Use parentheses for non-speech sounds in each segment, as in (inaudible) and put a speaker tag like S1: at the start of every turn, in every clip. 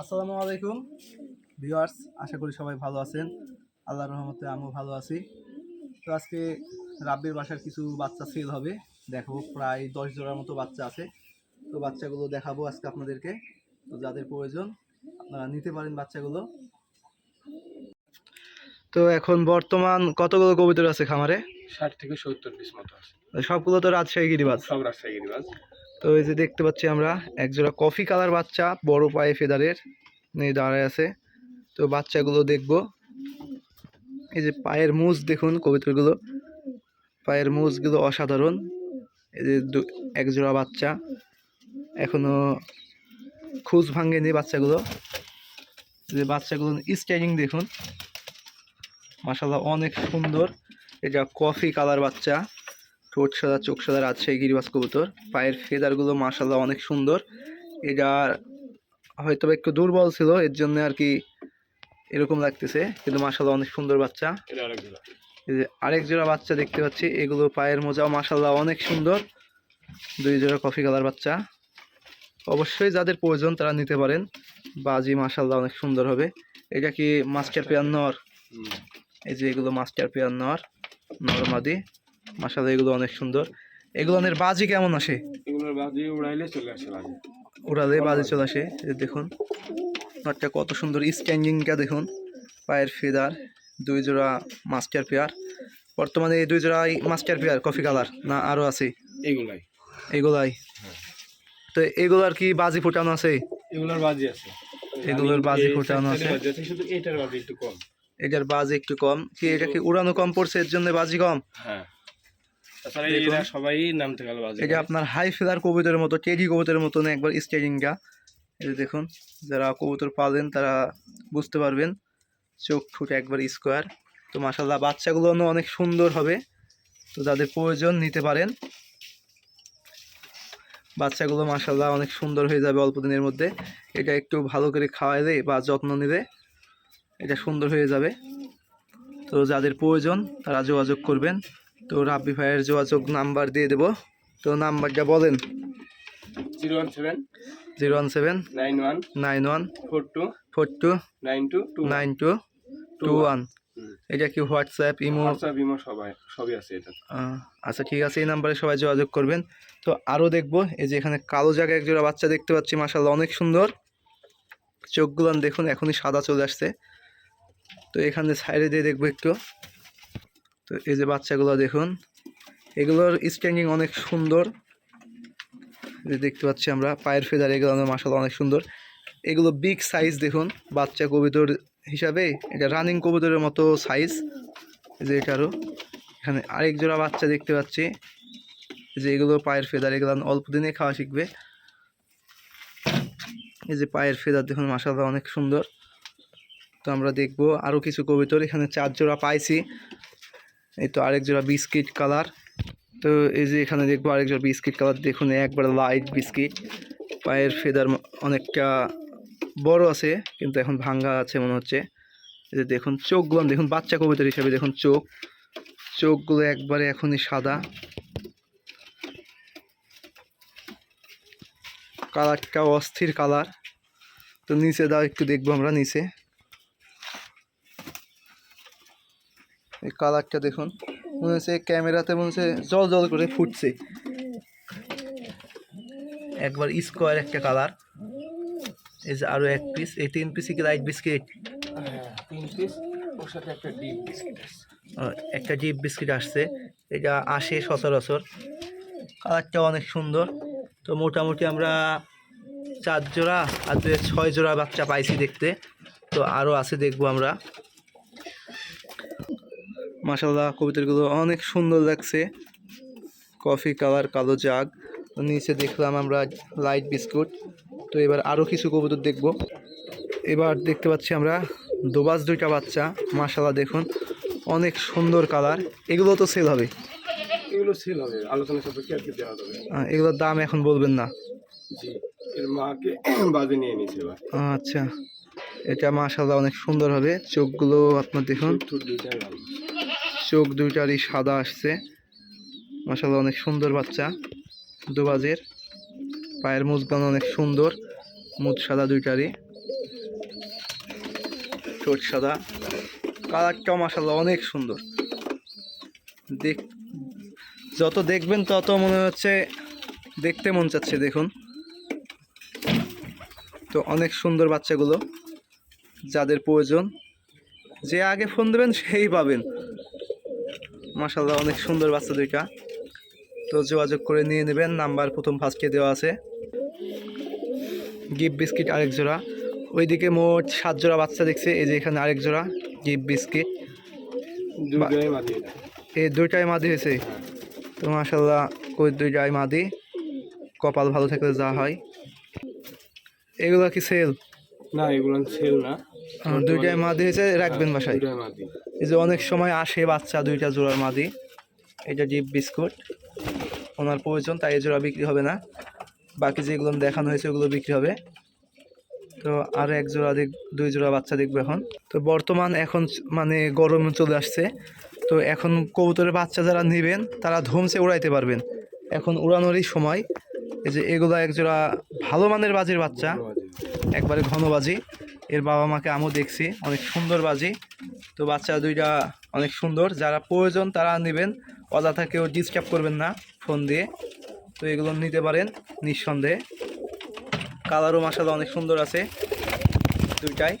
S1: আসসালামু আলাইকুম। ভিউয়ার্স আশা করি সবাই ভালো আছেন। আল্লাহর রহমতে আমিও ভালো আছি। তো আজকে রাব্বির বাসার কিছু বাচ্চা সেল হবে। দেখো প্রায় দশ জোড়ার মতো বাচ্চা আছে। তো বাচ্চাগুলো দেখাবো আজকে আপনাদেরকে। তো যাদের প্রয়োজন আপনারা নিতে পারেন বাচ্চাগুলো। তো এখন বর্তমান কতগুলো কবিতর আছে খামারে?
S2: ষাট থেকে সত্তর পিস মতো আছে।
S1: সবগুলো তো রাজশাহী গিরিবাজ।
S2: সব রাজশাহী গিরিবাজ।
S1: তো এই যে দেখতে পাচ্ছি আমরা, একজোড়া কফি কালার বাচ্চা, বড় পায়ে ফেদারের নিয়ে দাঁড়ায় আছে। তো বাচ্চাগুলো দেখব। এই যে পায়ের মুজ দেখুন কবিতরগুলো। পায়ের মুজগুলো অসাধারণ। এই যে একজোড়া বাচ্চা। এখনও খুঁজ ভাঙেনি বাচ্চাগুলো। যে বাচ্চাগুলো স্টাইলিং দেখুন। মাসাল্লাহ অনেক সুন্দর। এটা কফি কালার বাচ্চা। ঠোঁট সাদা চোখ সাদা রাজশাহী গিরিবাজ কবুতর। পায়ের ফেদারগুলো মাসাল্লাহ অনেক সুন্দর। এটা হয়তো বা একটু দুর্বল ছিল এর জন্য আর কি এরকম লাগতেছে কিন্তু মাসাল্লাহ অনেক সুন্দর বাচ্চা।
S2: আরেক জোড়া।
S1: এই যে আরেক জোড়া বাচ্চা দেখতে পাচ্ছি এগুলো পায়ের মোজাও মাসাল্লাহ অনেক সুন্দর। দুই জোড়া কফি কালার বাচ্চা। অবশ্যই যাদের প্রয়োজন তারা নিতে পারেন। বাজি মাসাল্লাহ অনেক সুন্দর হবে। এটা কি মাস্টার পেয়ার নর? এই যে এগুলো মাস্টার পেয়ার নর নরমাদি। মাসাল্লাহ এগুলো অনেক সুন্দর। এগুলোনের বাজি কেমন আসে?
S2: এগুলোর বাজি উড়াইলে চলে আসে বাজি।
S1: উড়ালে বাজে চলে আসে দেখুন। নটটা কত সুন্দর স্ট্যান্ডিংটা দেখুন। পায়ের ফেদার দুই জোড়া মাস্টার পেয়ার। বর্তমানে এই দুই জোড়াই মাস্টার পেয়ার কফি কালার না আরও আছে?
S2: এগুলাই।
S1: এগুলাই।
S2: হ্যাঁ।
S1: তো এগুলার কি বাজি ফুটানো আছে?
S2: এগুলোর বাজি আছে।
S1: এগুলোর বাজি ফোটানো আছে।
S2: আছে শুধু এটার বাজি একটু কম।
S1: এটার বাজি একটু কম। কি এটা কি উড়ানো কম পড়ছে এর জন্য বাজি কম?
S2: হ্যাঁ। তাছাড়া
S1: দেখুন।
S2: এরা সবাই নামতে গেল বাজি
S1: এটা। আপনার হাই ফেদার কবুতরের মতো টেডি কবুতরের মতন একবার স্টেডিংটা এই যে দেখুন যারা কবুতর পালেন তারা বুঝতে পারবেন চোখ ঠুট একবার স্কোয়ার তো মাসাল্লাহ বাচ্চাগুলো অনেক সুন্দর হবে। তো যাদের প্রয়োজন নিতে পারেন। বাচ্চাগুলো মাসাল্লাহ অনেক সুন্দর হয়ে যাবে অল্প দিনের মধ্যে। এটা একটু ভালো করে খাওয়াইলে বা যত্ন নিলে এটা সুন্দর হয়ে যাবে। তো যাদের প্রয়োজন তারা যোগাযোগ করবেন। তো রাব্বি ভাইয়ের যোগাযোগ নাম্বার দিয়ে দেবো। তো নাম্বারটা বলেন।
S2: Zero one seven.
S1: Zero one seven.
S2: Nine one.
S1: Nine one.
S2: Four two.
S1: Four two.
S2: Nine two
S1: nine two two one. এটা কি হোয়াটসঅ্যাপ ইমো?
S2: হোয়াটসঅ্যাপ ইমো সবাই সবই আছে এটা
S1: আচ্ছা ঠিক আছে এই নাম্বারে সবাই যোগাযোগ করবেন। তো আরও দেখব এই যে এখানে কালো জায়গায় এক জোড়া বাচ্চা দেখতে পাচ্ছি মাসাল্লাহ অনেক সুন্দর। চোখগুলো দেখুন এখনই সাদা চলে আসছে। তো এখানে সাইডে দিয়ে দেখব একটু। তো এই যে বাচ্চাগুলো দেখুন, এগুলোর স্ট্যান্ডিং অনেক সুন্দর। দেখতে পাচ্ছি আমরা, পায়ের ফেদার এগুলো মাসাল্লাহ অনেক সুন্দর। এগুলো বিগ সাইজ দেখুন, বাচ্চা কবিতর হিসাবে, এটা রানিং কবুতরের মতো সাইজ যে এটারও এখানে আরেক জোড়া বাচ্চা দেখতে পাচ্ছি। যে এগুলো পায়ের ফেদার, এগুলো অল্প দিনে খাওয়া শিখবে। এই যে পায়ের ফেদার দেখুন মাসাল্লাহ অনেক সুন্দর। তো আমরা দেখব আরও কিছু কবিতর, এখানে চার জোড়া পাইছি। এই তো আরেক জোড়া বিস্কিট কালার। তো এই যে এখানে দেখব আরেক জোড়া বিস্কিট কালার। দেখুন, একবার লাইট বিস্কিট। পায়ের ফেদার অনেকটা বড় আছে, কিন্তু এখন ভাঙ্গা আছে মনে হচ্ছে। এই যে দেখুন, চোখগুলো দেখুন, বাচ্চা কবিতর হিসাবে দেখুন চোখ। চোখগুলো একবারে এখনই সাদা। কালারটা অস্থির কালার। তো নিচে দাও, একটু দেখব আমরা নিচে। এই কালারটা দেখুন। মনে হচ্ছে ক্যামেরাতে মনে হচ্ছে জল জল করে ফুটছে। একবার স্কোয়ার একটা কালার। এই যে আরও এক পিস এই তিন পিসই কি লাইট বিস্কিট
S2: হ্যাঁ তিন পিস ওর সাথে একটা ডিপ বিস্কিট
S1: একটা ডিপ বিস্কিট আসছে। এটা আসে সচরাচর। কালারটা অনেক সুন্দর। তো মোটামুটি আমরা চার জোড়া আর ছয় জোড়া বাচ্চা পাইছি দেখতে। তো আরও আছে দেখব আমরা। মাসাল্লাহ কবিতাগুলো অনেক সুন্দর লাগছে। কফি কালার কালো জাগ। নিচে দেখলাম আমরা লাইট বিস্কুট। তো এবার আরও কিছু কবুতর দেখব। এবার দেখতে পাচ্ছি আমরা দোবাজ দুইটা বাচ্চা। মাসাল্লাহ দেখুন। অনেক সুন্দর কালার। এগুলো তো সেল হবে।
S2: এগুলো সেল হবে। আলোচনা সাপেক্ষে আর কি দেওয়া যাবে।
S1: এগুলোর দাম এখন বলবেন না।
S2: জি এর মাকে (clears throat) বাজে নিয়ে নিয়েছে
S1: আচ্ছা এটা মাশাল্লাহ অনেক সুন্দর হবে। চোখগুলো আপনার দেখুন। চোখ দুইটারই সাদা আসছে। মাশাল্লাহ অনেক সুন্দর বাচ্চা। দুবাজের। পায়ের মুজগান অনেক সুন্দর। মুজ সাদা দুইটারই। ঠোঁট সাদা। কালারটাও মাসাল্লাহ অনেক সুন্দর। দেখ, যত দেখবেন তত মনে হচ্ছে দেখতে মন চাচ্ছে, দেখুন। তো অনেক সুন্দর বাচ্চাগুলো, যাদের প্রয়োজন। যে আগে ফোন দেবেন, সেই পাবেন। মাসাল্লাহ অনেক সুন্দর বাচ্চা দুইটা। তো যোগাযোগ করে নিয়ে নেবেন নাম্বার প্রথম ফার্স্টে দেওয়া আছে। গিফট বিস্কিট আরেক জোড়া। ওইদিকে মোট সাত জোড়া বাচ্চা দেখছে এই যে এখানে আরেক জোড়া গিফট বিস্কিট। এই দুইটাই মাদি হয়েছে। তো মাসাল্লাহ কই দুইটাই মাদি। কপাল ভালো থাকলে যা হয়। এগুলো কি সেল
S2: না এগুলো সেল না।
S1: দুইটাই মাদি হয়েছে রাখবেন বাসায়।
S2: দুটোই মাদি।
S1: এই যে অনেক সময় আসে বাচ্চা দুইটা জোড়ার মাদি। এটা ডিপ বিস্কুট। ওনার প্রয়োজন, তাই এই জোড়া বিক্রি হবে না। বাকি যেগুলো দেখানো হয়েছে, ওগুলো বিক্রি হবে। তো আর এক জোড়া দেখ, দুই জোড়া বাচ্চা দেখব এখন। তো বর্তমান এখন মানে গরম চলে আসছে। তো এখন কবুতরের বাচ্চা যারা নেবেন, তারা ধুমসে উড়াইতে পারবেন। এখন উড়ানোরই সময়। এই যে এগুলো এক জোড়া ভালো মানের বাজির বাচ্চা। একবারে ঘন বাজি। এর বাবা মাকে আমিও দেখছি অনেক সুন্দর বাজি। তো বাচ্চা দুইটা অনেক সুন্দর যারা প্রয়োজন তারা নেবেন। অযথা কেউ ডিস্টার্ব করবেন না ফোন দিয়ে। তো এগুলো নিতে পারেন নিঃসন্দেহে। কালারও মাসাল অনেক সুন্দর আছে দুইটাই।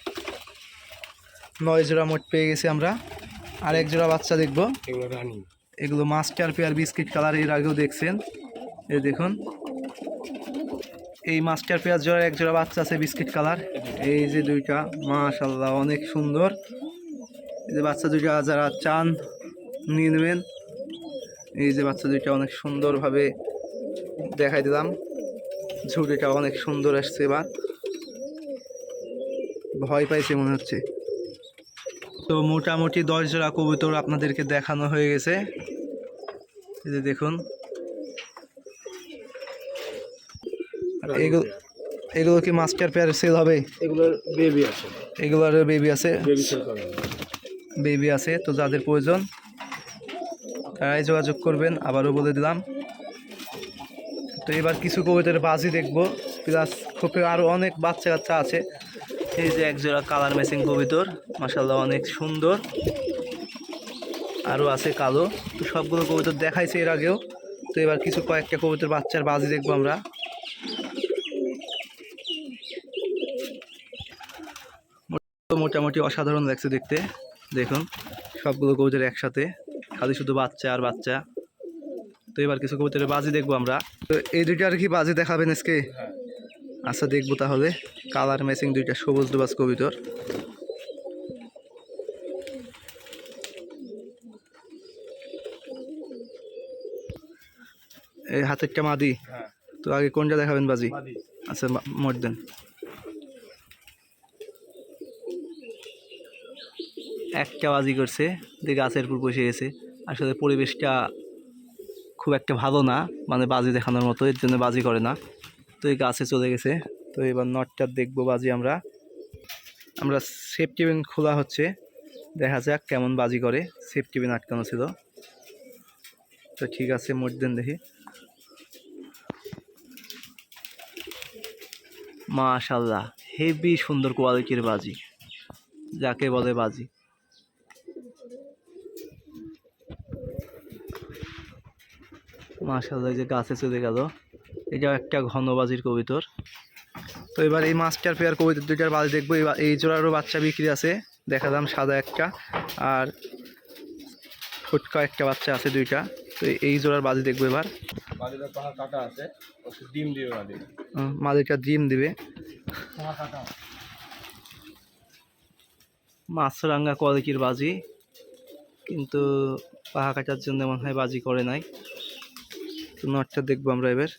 S1: নয় জোড়া মোট পেয়ে গেছি আমরা। আর এক জোড়া বাচ্চা দেখব।
S2: এগুলো
S1: মাস্টার পেয়ার বিস্কিট কালারের আগেও দেখছেন। এই দেখুন। এই মাস্টার পেঁয়াজ জোড়ার এক জোড়া বাচ্চা আছে, বিস্কিট কালার। এই যে দুইটা মাশাল্লাহ অনেক সুন্দর। এই যে বাচ্চা দুইটা যারা চান, নিয়ে নেবেন। এই যে বাচ্চা দুইটা অনেক সুন্দরভাবে দেখাই দিলাম। ঝুড়িটা অনেক সুন্দর আসছে এবার। ভয় পাইছে মনে হচ্ছে। তো মোটামুটি দশ জোড়া কবুতর আপনাদেরকে দেখানো হয়ে গেছে। এই যে দেখুন। এগুলো এগুলো কি মাস্টার পেয়ার সেল হবে?
S2: এগুলোর বেবি আছে।
S1: এগুলোর বেবি আছে?
S2: বেবি
S1: আছে তো যাদের প্রয়োজন তারাই যোগাযোগ করবেন আবারও বলে দিলাম। তো এবার কিছু কবিতার বাজি দেখব প্লাস খোপে আরও অনেক বাচ্চা কাচ্চা আছে। এই যে একজোড়া কালার ম্যাচিং কবিতর মাসাল্লাহ অনেক সুন্দর। আরও আছে কালো তো সবগুলো কবিতর দেখাইছে এর আগেও। তো এবার কিছু কয়েকটা কবিতার বাচ্চার বাজি দেখব আমরা। তো মোটামুটি অসাধারণ লাগছে দেখতে। দেখুন সবগুলো কবুতর একসাথে। খালি শুধু বাচ্চা আর বাচ্চা। তো এবার কিছু কবুতরের বাজি দেখব আমরা। তো এই দুইটা আর কি বাজি দেখাবেন আজকে? আচ্ছা দেখব তাহলে। কালার ম্যাচিং দুইটা সবুজ দুবাজ কবিতর। এই হাতেরটা মাদি?
S2: হ্যাঁ।
S1: তো আগে কোনটা দেখাবেন বাজি? আচ্ছা মা- মোট দেন। একটা বাজি করছে, যে গাছের উপর বসে গেছে। আসলে পরিবেশটা খুব একটা ভালো না মানে বাজি দেখানোর মতো, এর জন্য বাজি করে না। তো এই গাছে চলে গেছে। তো এবার নটটা দেখব বাজি আমরা। আমরা সেফটি বিন খোলা হচ্ছে। দেখা যাক কেমন বাজি করে। সেফটি বিন আটকানো ছিল। তো ঠিক আছে, মোট দেন দেখি। মাশাল্লাহ হেভি সুন্দর কোয়ালিটির বাজি। যাকে বলে বাজি। মাশাল্লাহ এই যে গাছে চলে গেল। এটাও একটা ঘন বাজির কবিতর। তো এবার এই মাস্টার পেয়ার কবিতর দুইটার বাজি দেখব। এবার এই জোড়ারও বাচ্চা বিক্রি আছে দেখালাম সাদা একটা। আর ফুটকা একটা বাচ্চা আছে দুইটা। তো এই জোড়ার বাজি দেখব এবার।
S2: ডিম দিবে
S1: মাদিটা ডিম দিবে। মাছরাঙ্গা কোয়ালিটির বাজি। কিন্তু পাহা কাটার জন্য মনে হয় বাজি করে নাই। তো নটটা দেখব আমরা এবার।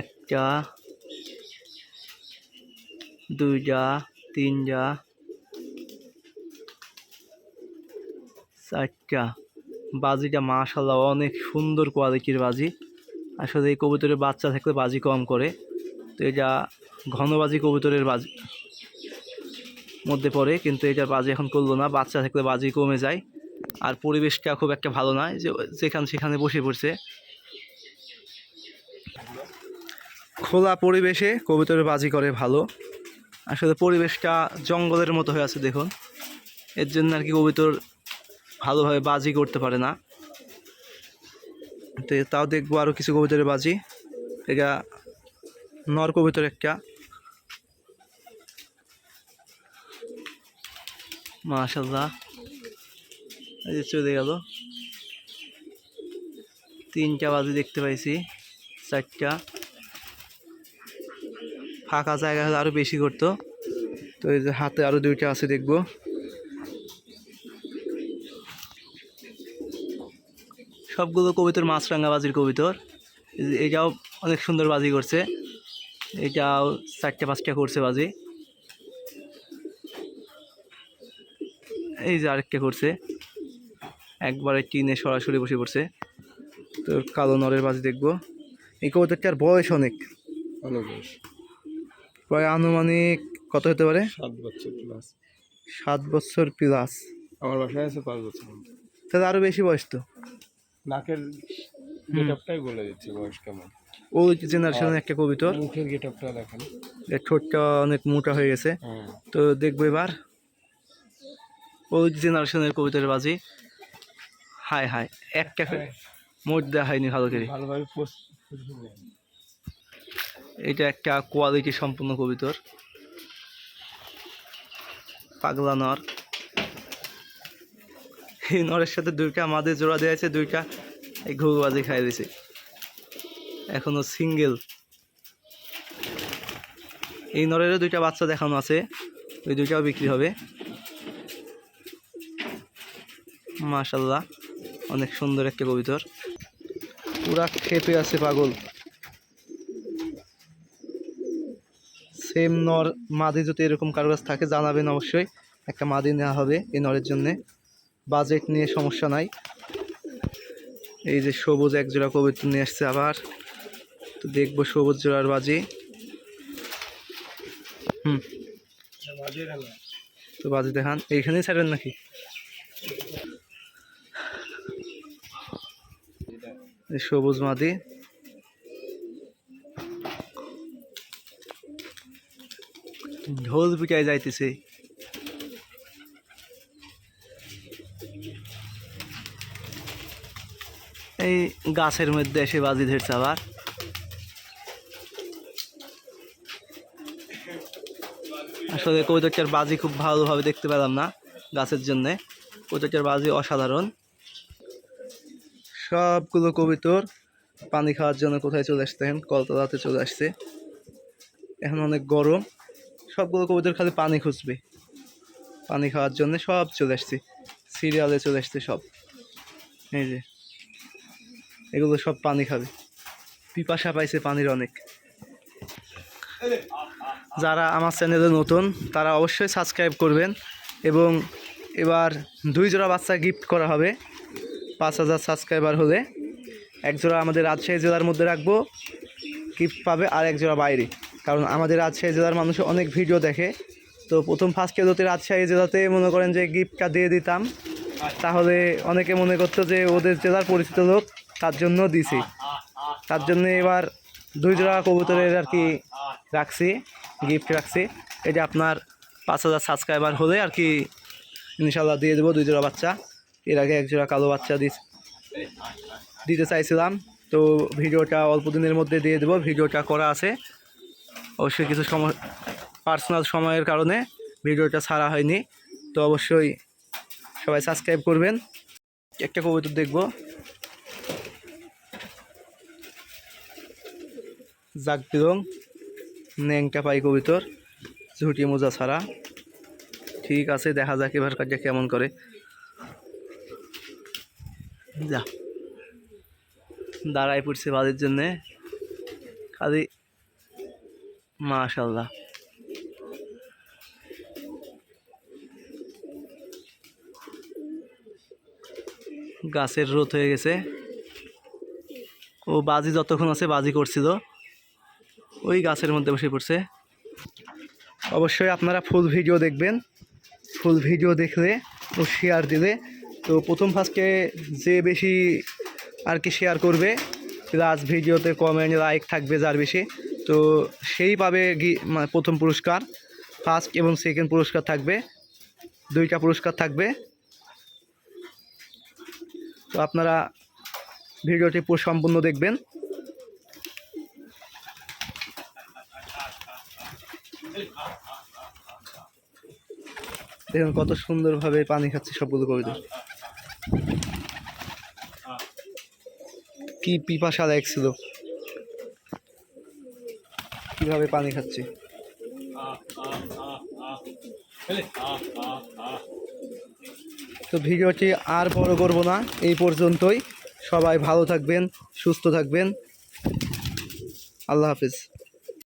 S1: একটা, দুইটা, তিনটা, চারটা। বাজিটা মাশাল্লাহ অনেক সুন্দর কোয়ালিটির বাজি। আসলে এই কবুতরের বাচ্চা থাকলে বাজি কম করে। তো এটা ঘনবাজি কবুতরের বাজি, মধ্যে পড়ে, কিন্তু এটার বাজি এখন করল না। বাচ্চা থাকলে বাজি কমে যায়। আর পরিবেশটা খুব একটা ভালো নয়, যে যেখানে সেখানে বসে পড়ছে। খোলা পরিবেশে কবুতরের বাজি করে ভালো। আসলে পরিবেশটা জঙ্গলের মতো হয়ে আছে, দেখুন। এর জন্য আর কি কবিতর ভালোভাবে বাজি করতে পারে না। তো তাও দেখব আরও কিছু কবিতরের বাজি। এটা নর কবিতর একটা। মাশাল্লাহ এই যে চলে গেল। তিনটা বাজি দেখতে পাইছি, চারটা। ফাঁকা জায়গা হলে আরও বেশি করতো। তো এই যে হাতে আরও দুইটা আছে দেখব। সবগুলো কবিতর মাছরাঙ্গা বাজির কবিতর এটাও অনেক সুন্দর বাজি করছে। এটাও চারটে, পাঁচটা করছে বাজি। এই যে আরেকটা করছে। একবারে টিনে সরাসরি বসে পড়ছে। তো কালো নরের বাজি দেখব। এই কবিতাটার বয়স অনেক।
S2: অনেক বেশ
S1: প্রায় আনুমানিক কত হতে পারে?
S2: সাত বছর প্লাস
S1: সাত বছর প্লাস
S2: আমার বাসায় আছে পাঁচ বছর
S1: তাহলে আরও বেশি বয়স তো।
S2: নাকের গেট আপটাই বলে দিচ্ছে বয়স কেমন।
S1: ওই জেনারেশনের একটা কবিতর।
S2: মুখের গেট আপটা দেখেন
S1: ঠোঁটটা অনেক মোটা হয়ে গেছে।
S2: হ্যাঁ।
S1: তো দেখব এবার। ওই জেনারেশনের কবিতার বাজি। হায় হায় একটা মোট দেওয়া হয়নি ভালো করে। এটা একটা কোয়ালিটি সম্পূর্ণ কবিতর। পাগলা নর। এই নরের সাথে দুইটা মাদে জোড়া দেওয়া আছে দুইটা এই ঘুঘুবাজি খাই দিছে। এখনও সিঙ্গেল এই নরেরও দুইটা বাচ্চা দেখানো আছে ওই দুইটাও বিক্রি হবে। মাশাল্লাহ। অনেক সুন্দর একটা কবিতর। পুরা খেপে আছে পাগল। সেম নর মাদি যদি এরকম কারও কাছে থাকে, জানাবেন অবশ্যই। একটা মাদি নেওয়া হবে এই নরের জন্যে। বাজেট নিয়ে সমস্যা নাই। এই যে সবুজ এক জোড়া কবিতা নিয়ে আসছে আবার। তো দেখব সবুজ জোড়ার বাজি। হুম। তো বাজি দেখান। এইখানেই ছাড়বেন নাকি? সবুজ মাদি। ঢোল পিটায় যাইতেছে। এই গাছের মধ্যে এসে বাজি ধরছে আবার। আসলে কৌতুকটার বাজি খুব ভালোভাবে দেখতে পেলাম না গাছের জন্যে। কৌতুকটার বাজি অসাধারণ। সবগুলো কবিতর পানি খাওয়ার জন্য কোথায় চলে আসতে দেখেন কলতলাতে চলে আসছে। এখন অনেক গরম। সবগুলো কবুতর খালি পানি খুঁজবে। পানি খাওয়ার জন্য সব চলে আসছে। সিরিয়ালে চলে আসছে সব। এই যে, এগুলো সব পানি খাবে। পিপাসা পাইছে পানির অনেক। যারা আমার চ্যানেলে নতুন, তারা অবশ্যই সাবস্ক্রাইব করবেন এবং এবার দুই জোড়া বাচ্চা গিফট করা হবে। পাঁচ হাজার সাবস্ক্রাইবার হলে এক জোড়া আমাদের রাজশাহী জেলার মধ্যে রাখব গিফট পাবে আর এক জোড়া বাইরে। কারণ আমাদের রাজশাহী জেলার মানুষ অনেক ভিডিও দেখে। তো প্রথম ফার্স্টে যদি রাজশাহী জেলাতে মনে করেন যে গিফটটা দিয়ে দিতাম, তাহলে অনেকে মনে করতো যে ওদের জেলার পরিচিত লোক তার জন্য দিছি। তার জন্য এবার দুই জোড়া কবুতরের আর কি রাখছি গিফট রাখছি। এটা আপনার পাঁচ হাজার সাবস্ক্রাইবার হলে আর কি ইনশাল্লাহ দিয়ে দেবো দুই জোড়া বাচ্চা। এর আগে একজোড়া কালো বাচ্চা দিতে চাইছিলাম। তো ভিডিওটা অল্প দিনের মধ্যে দিয়ে দেবো, ভিডিওটা করা আছে। অবশ্যই কিছু সময় পার্সোনাল সময়ের কারণে ভিডিওটা ছাড়া হয়নি। তো অবশ্যই সবাই সাবস্ক্রাইব করবেন। একটা কবিতর দেখব। জাগ বিরং ন্যাংটা পাই কবিতর, ঝুটি মোজা ছাড়া। ঠিক আছে, দেখা যাক এবার কাজটা কেমন করে। যা। দাঁড়াই পড়ছে বাদের জন্যে। খালি মাশাল্লাহ গাছের রোদ হয়ে গেছে। ও বাজি যতক্ষণ আছে বাজি করছিল। ওই গাছের মধ্যে বসে পড়ছে। অবশ্যই আপনারা ফুল ভিডিও দেখবেন। ফুল ভিডিও দেখলে ও শেয়ার দিলে তো প্রথম ফার্স্টে যে বেশি আর কি শেয়ার করবে প্লাস ভিডিওতে কমেন্ট লাইক থাকবে যার বেশি, তো সেই পাবে মানে প্রথম পুরস্কার ফার্স্ট এবং সেকেন্ড পুরস্কার থাকবে, দুইটা পুরস্কার থাকবে। তো আপনারা ভিডিওটি পুরো সম্পূর্ণ দেখবেন। দেখুন কত সুন্দরভাবে পানি খাচ্ছে সবগুলো কবিতা। কি পিপাসা লাগছিল কীভাবে পানি খাচ্ছে? তো ভিডিওটি আর বড় করব না, এই পর্যন্তই। সবাই ভালো থাকবেন, সুস্থ থাকবেন। আল্লাহ হাফিজ।